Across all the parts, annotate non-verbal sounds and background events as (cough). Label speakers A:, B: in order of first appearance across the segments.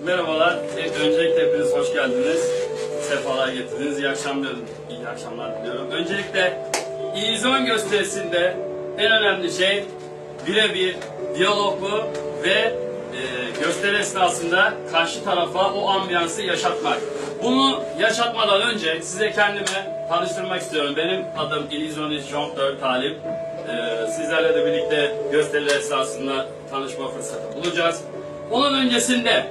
A: Merhabalar. E, Öncelikle hepiniz hoş geldiniz. Sefalar getirdiniz. İyi akşamlar, iyi akşamlar diliyorum. Öncelikle İllüzyon gösterisinde en önemli şey birebir diyaloglu ve e, gösteri esnasında karşı tarafa o ambiyansı yaşatmak. Bunu yaşatmadan önce size kendimi tanıştırmak istiyorum. Benim adım İllüzyonist Jean-Pierre Talip. E, sizlerle de birlikte gösteriler esnasında tanışma fırsatı bulacağız. Onun öncesinde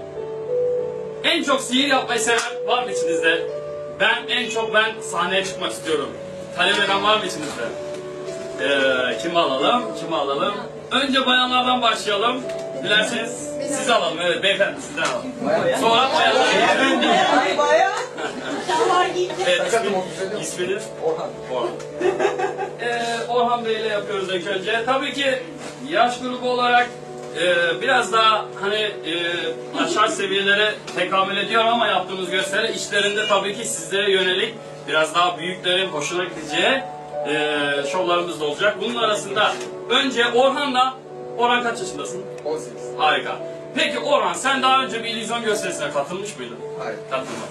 A: en çok sihir yapmayı seven var mı içinizde? Ben en çok ben sahneye çıkmak istiyorum. Talep eden var mı içinizde? Ee, kimi alalım? Kimi alalım? Önce bayanlardan başlayalım. Dilerseniz siz alalım. Evet beyefendi sizden alalım. Sonra bayanlar.
B: Ay bayağı.
A: Evet, ismi, isminiz?
C: Orhan.
A: Orhan. Ee, Orhan Bey ile yapıyoruz ilk önce. Tabii ki yaş grubu olarak e, biraz daha hani e, aşağı seviyelere tekamül ediyor ama yaptığımız gösteri işlerinde tabii ki sizlere yönelik biraz daha büyüklerin hoşuna gideceği e, şovlarımız da olacak. Bunun arasında önce Orhan'la Orhan kaç yaşındasın?
C: 18.
A: Harika. Peki Orhan sen daha önce bir illüzyon gösterisine katılmış mıydın?
C: Hayır.
A: Katılma.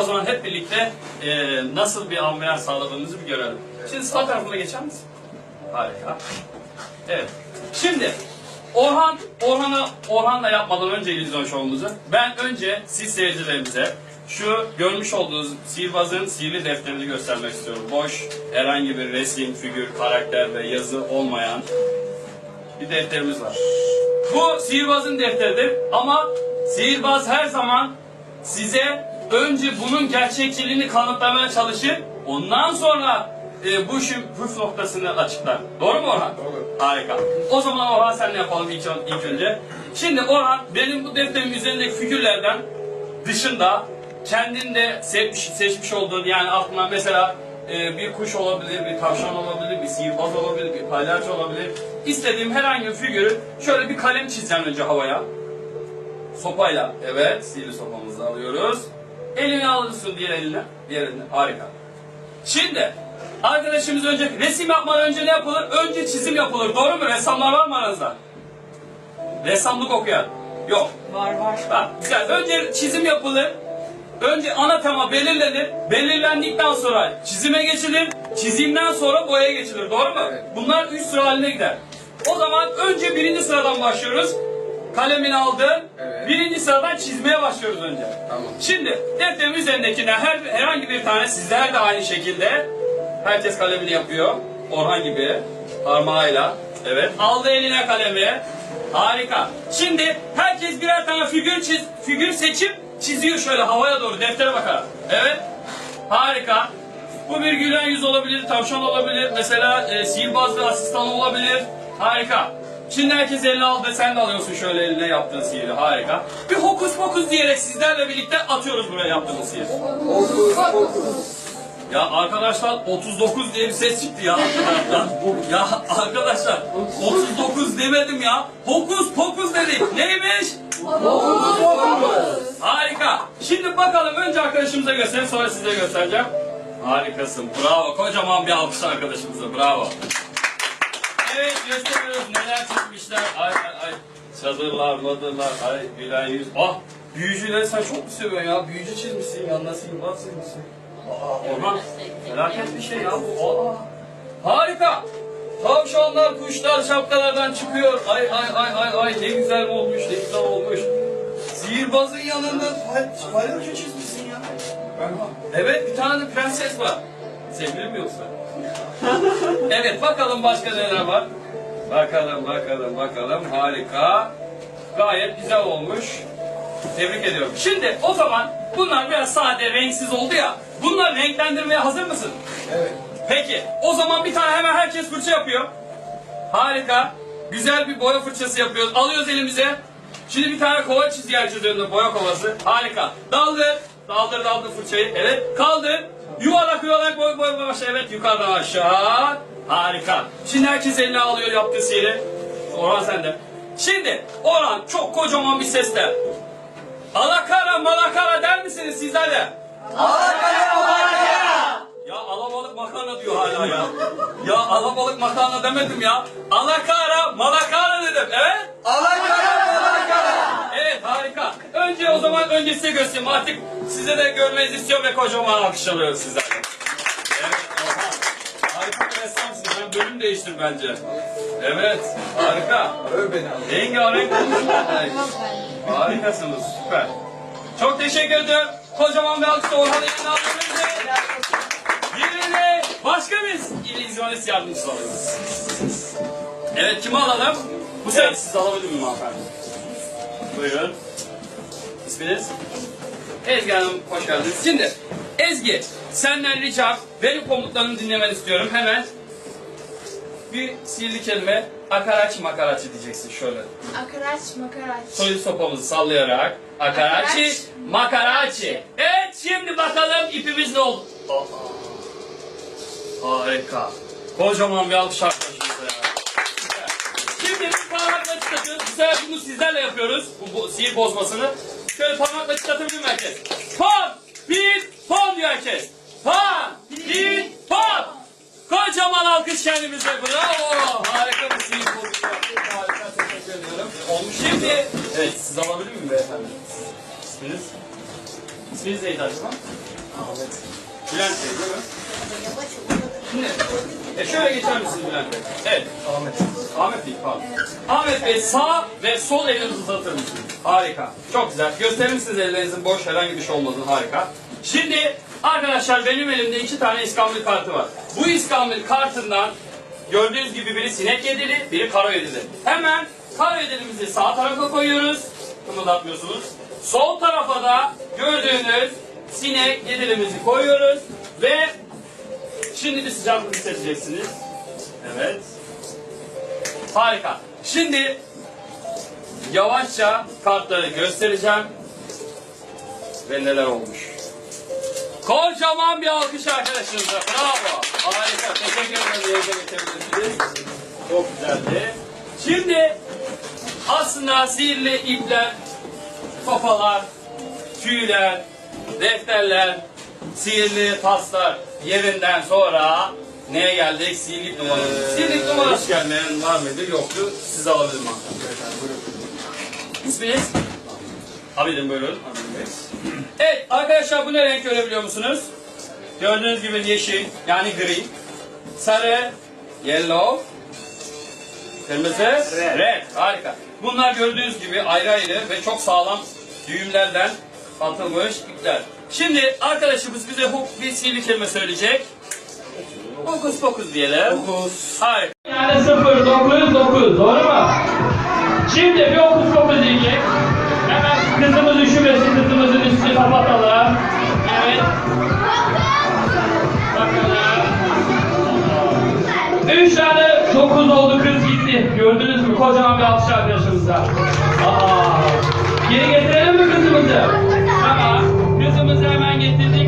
A: O zaman hep birlikte e, nasıl bir ambiyans sağladığımızı bir görelim. Şimdi sağ tarafına geçer misin? Harika. Evet. Şimdi Orhan, Orhan'a Orhan'la yapmadan önce illüzyon şovumuzu ben önce siz seyircilerimize şu görmüş olduğunuz sihirbazın sihirli defterini göstermek istiyorum. Boş, herhangi bir resim, figür, karakter ve yazı olmayan bir defterimiz var. Bu sihirbazın defteridir ama sihirbaz her zaman size önce bunun gerçekçiliğini kanıtlamaya çalışır. Ondan sonra e, bu işin püf noktasını açıklar. Doğru mu Orhan?
C: Doğru.
A: Harika. O zaman Orhan senle yapalım ilk, ilk önce. Şimdi Orhan benim bu defterimin üzerindeki figürlerden dışında kendinde sevmiş, seçmiş olduğun yani aklına mesela e, bir kuş olabilir, bir tavşan olabilir, bir sihirbaz olabilir, bir palyaço olabilir. İstediğim herhangi bir figürü şöyle bir kalem çizeceğim önce havaya. Sopayla. Evet, sihirli sopamızı alıyoruz. Elini alıyorsun diğer eline. Diğer eline. Harika. Şimdi arkadaşımız önce resim yapmadan önce ne yapılır? Önce çizim yapılır. Doğru mu? Ressamlar var mı aranızda? Ressamlık okuyan. Yok.
B: Var var.
A: Ha, güzel. Önce çizim yapılır. Önce ana tema belirlenir. Belirlendikten sonra çizime geçilir. Çizimden sonra boyaya geçilir. Doğru mu?
C: Evet.
A: Bunlar üç sıra haline gider. O zaman önce birinci sıradan başlıyoruz. Kalemini aldın.
C: Evet.
A: Birinci sıradan çizmeye başlıyoruz önce.
C: Tamam.
A: Şimdi defterin üzerindekine her herhangi bir tane sizler de aynı şekilde herkes kalemini yapıyor. Orhan gibi parmağıyla. Evet. Aldı eline kalemi. Harika. Şimdi herkes birer tane figür çiz, figür seçip çiziyor şöyle havaya doğru deftere bakarak. Evet. Harika. Bu bir gülen yüz olabilir, tavşan olabilir, mesela e, sihirbaz ve asistan olabilir. Harika. Şimdi herkes elini aldı, sen de alıyorsun şöyle eline yaptığın sihiri. Harika. Bir hokus pokus diyerek sizlerle birlikte atıyoruz buraya yaptığımız sihir.
C: Fokus fokus.
A: Ya arkadaşlar 39 diye bir ses çıktı ya. ya arkadaşlar 39 demedim ya. Hokus pokus dedik. Neymiş?
C: Fokus fokus.
A: Harika. Şimdi bakalım önce arkadaşımıza göstereyim sonra size göstereceğim. Harikasın. Bravo. Kocaman bir alkış arkadaşımıza. Bravo. Evet gösteriyoruz neler çizmişler. Ay ay ay. Çadırlar, madırlar. Ay gülen yüz. Ah büyücüleri sen çok mu seviyorsun ya? Büyücü çizmişsin. Yanına sihirbaz çizmişsin. Aa Orhan. Felaket bir şey ya bu. Aa. Harika. Tavşanlar, kuşlar şapkalardan çıkıyor. Ay ay ay ay ay ne güzel olmuş, ne güzel olmuş. Sihirbazın yanında pal- palyaço çizmişsin ya. Evet bir tane de prenses var. Sevgili mi yoksa? (laughs) evet bakalım başka neler var. Bakalım bakalım bakalım harika. Gayet güzel olmuş. Tebrik ediyorum. Şimdi o zaman bunlar biraz sade renksiz oldu ya. Bunları renklendirmeye hazır mısın?
C: Evet.
A: Peki o zaman bir tane hemen herkes fırça yapıyor. Harika. Güzel bir boya fırçası yapıyoruz. Alıyoruz elimize. Şimdi bir tane kova çizgi çiziyoruz boya kovası. Harika. Daldır. Daldır daldır fırçayı. Evet. Kaldır. Yuvarlak yuvarlak boy boy boy başla. Evet yukarıdan aşağı. Harika. Şimdi herkes eline alıyor yaptığı sihiri. Orhan sende. Şimdi Orhan çok kocaman bir sesle. Alakara malakara der misiniz sizler de? Ya alabalık makarna diyor hala ya. Ya alabalık makarna demedim ya. Alakara malakara dedim. Evet?
C: Alakara alakara.
A: Evet harika. önce o zaman önce size göstereyim. Artık size de görmenizi istiyorum ve kocaman alkış alıyorum sizlerden. Evet. Harika bir ressamsınız. Ben bölüm değiştir bence. Evet, harika.
C: Öv beni abi.
A: Rengarenk olmuşsunuz. Harikasınız, süper. Çok teşekkür ediyorum. Kocaman bir alkış da Orhan Emin'in alkışlarınızı. Yerine başka bir illüzyonist yardımcısı alıyoruz. Evet, kimi alalım? Bu sefer siz alabilir miyim hanımefendi? Buyurun. İsminiz? Ezgi Hanım, hoş geldiniz. Şimdi, Ezgi, senden ricam, benim komutlarımı dinlemeni istiyorum. Hemen bir sihirli kelime, akaraçi makaraçi diyeceksin şöyle.
D: Akaraç makaraç.
A: Soyu sopamızı sallayarak akaraçi,
D: Akaraç.
A: makaraçi. Evet şimdi bakalım ipimiz ne oldu? Aa, harika. Kocaman bir alkış arkadaşımıza ya. Süper. Şimdi bir parmakla çıtlatıyoruz. Bu sefer bunu sizlerle yapıyoruz. Bu, bu sihir bozmasını. Şöyle parmakla çıtlatabilir mi herkes? Pom, pin, pom diyor herkes. Pom, pin, pom. Kocaman alkış kendimize. Bravo. Harika bir sihir bozması yaptık. Harika. Teşekkür ediyorum. Olmuş şimdi. Evet siz alabilir miyim beyefendi? İsminiz? İsminiz neydi acaba? Ahmet. Bülent Bey değil mi? Şimdi, e şöyle geçer misiniz Bülent Bey? Evet. Ahmet. Ahmet Bey pardon. Ahmet Bey sağ ve sol elinizi uzatır mısınız? Harika. Çok güzel. Gösterir misiniz ellerinizin boş herhangi bir şey olmadığını? Harika. Şimdi arkadaşlar benim elimde iki tane iskambil kartı var. Bu iskambil kartından gördüğünüz gibi biri sinek yedili, biri karo yedili. Hemen karo yedilimizi sağ tarafa koyuyoruz. Kımıldatmıyorsunuz. Sol tarafa da gördüğünüz sinek yedilimizi koyuyoruz ve Şimdi bir sıcaklık hissedeceksiniz. Evet. Harika. Şimdi yavaşça kartları göstereceğim. Ve neler olmuş. Kocaman bir alkış arkadaşınıza. Bravo. Harika. Teşekkür ederim. Yerine. Çok güzeldi. Şimdi aslında sihirli ipler, sopalar, tüyler, defterler, sihirli taslar yerinden sonra neye geldik? Sihirli numara. Sihirli numara. Hiç gelmeyen var mıydı? Yoktu. Siz alabilir miyim? İsminiz? Abidin buyurun. Evet arkadaşlar bu ne renk görebiliyor musunuz? Gördüğünüz gibi yeşil yani gri. Sarı, yellow, kırmızı, red. Harika. Bunlar gördüğünüz gibi ayrı ayrı ve çok sağlam düğümlerden atılmış ipler. Şimdi arkadaşımız bize bu bir sihirli kelime söyleyecek. Hokus pokus diyelim.
C: Dokuz.
A: Harika. Yani 0, 9, 9. Doğru mu? Şimdi bir hokus pokus diyecek. Kızımız üşümesin. Kızımızın üstünü kapatalım. Evet. Bakalım. Üç tane dokuz oldu kız gitti. Gördünüz mü? Kocaman bir alkış arkadaşımıza. Aa. Geri getirelim mi kızımızı? Tamam. Kızımızı hemen getirdik.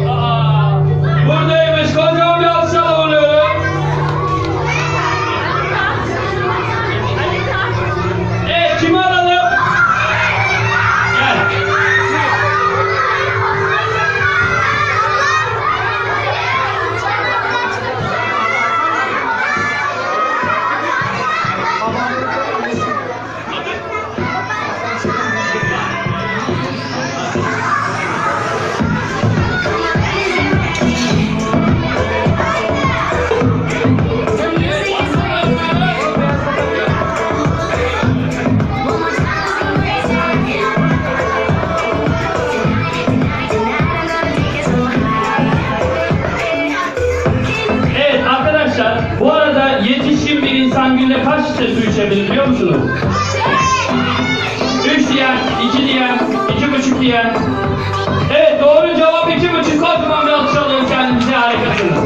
A: İki buçuk. Kocaman bir alkış alıyorum kendimize harikasınız.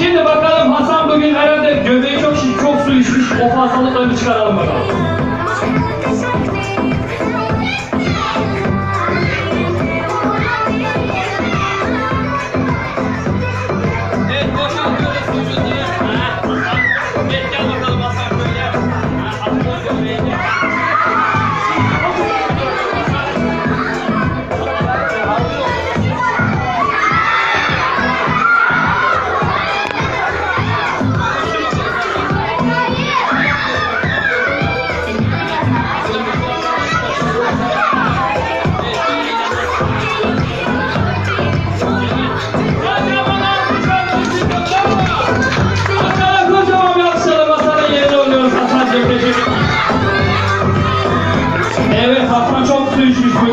A: Şimdi bakalım Hasan bugün herhalde göbeği çok şiş, çok su içmiş. O fazlalıkları çıkaralım bakalım.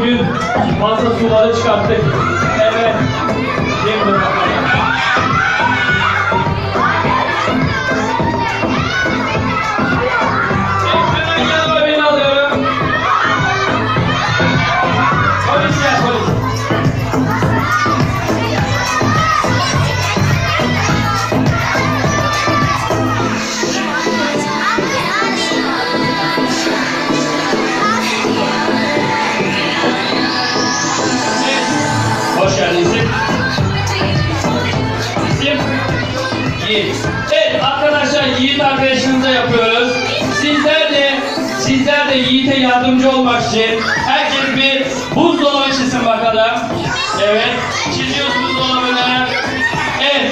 A: bugün fazla suları çıkarttık. Evet. Yeni yardımcı olmak için herkes bir buzdolabı çizsin bakalım. Evet. Çiziyoruz buzdolabını. Evet.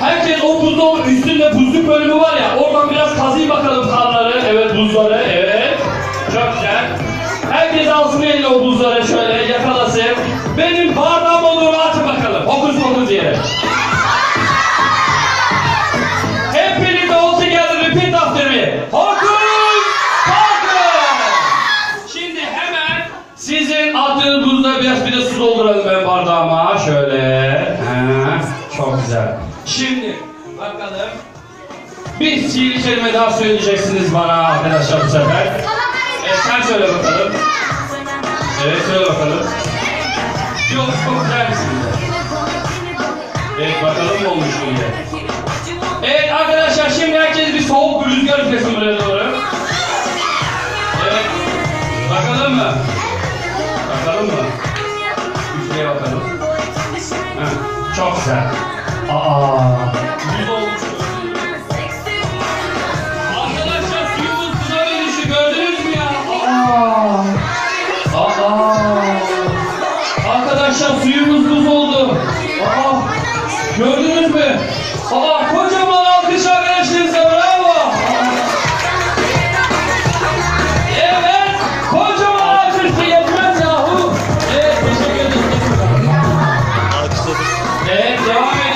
A: Herkes o buzdolabı üstünde buzluk bölümü var ya oradan biraz kazıyın bakalım karları. Evet buzları. Bir sihirli kelime daha söyleyeceksiniz bana arkadaşlar bu sefer. E, sen söyle bakalım. Evet söyle bakalım. Yolcu çok güzel misin? Evet bakalım ne olmuş şimdi. Evet arkadaşlar şimdi herkes bir soğuk bir rüzgar üflesin buraya doğru. Evet. Bakalım mı? Bakalım mı? Üfleye bakalım. Heh, çok güzel. Aa. Yüz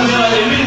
A: Deus, aleluia.